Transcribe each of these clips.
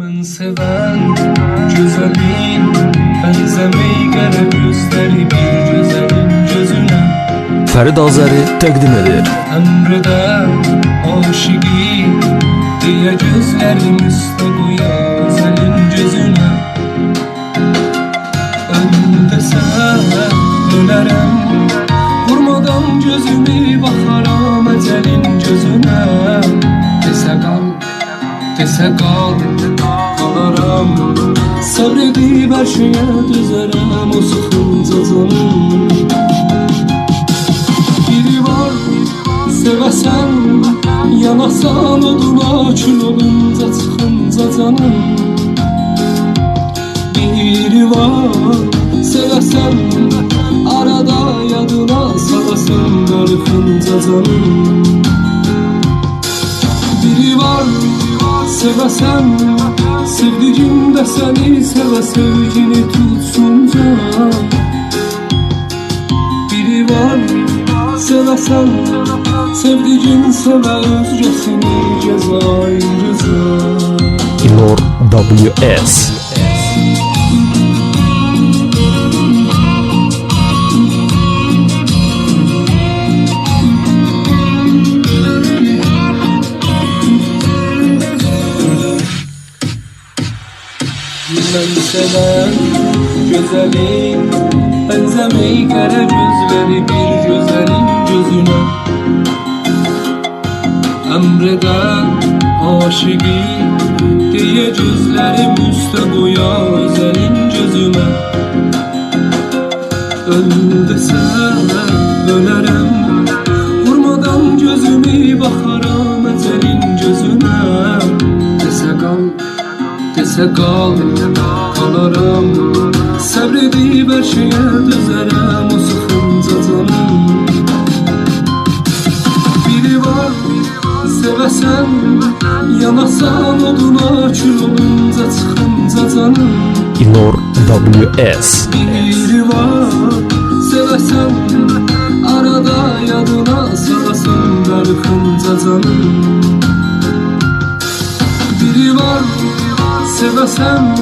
Ben seven güzelin Benzemeyi gerek gözleri bir güzelin gözüne Fərid Azəri təqdim edir. Emrede aşığı Diye gözlerim üstte koyar Güzelin gözüne Önünde sen ölerim Vurmadan gözümü bakaram Ecelin gözüne Dese kal Dese kal. Kalaram Sabredip her şeye düzerim O sıkınca canım biri var Sevesen Yanasan oduna kül olunca çıkınca canım Biri var Sevesen Arada yadına salasın Darıkınca canım Biri var Sevesen Sevdiğim de seni Seve sevgini tutsunca biri var Sevesen Sevdiğin seve özcesini Cezayir rıza İlor WS. Ben seven güzelim Benzemeyi kara gözleri bir güzelin gözüne Emreden aşığı diye gözlerim üstte boya özelin gözüme Önünde sen ölerim Vurmadan gözümü bakaram ecelin gözüne Dese kal Dese kal, kalaram Sabredip her şeye düzerem O sıkınca canım Biri var, sevesen Yanasan oduna kül olunca çıkınca canım İlor WS. Biri var, sevesen Arada yadına salasın Darıkınca canım biri var Sevesem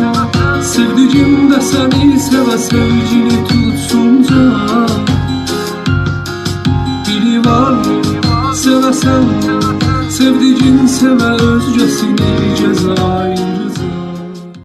Sevdiğim de seni seve sevgini tutsunca Biri var Sevesem Sevdiğin seve özcesini cezayir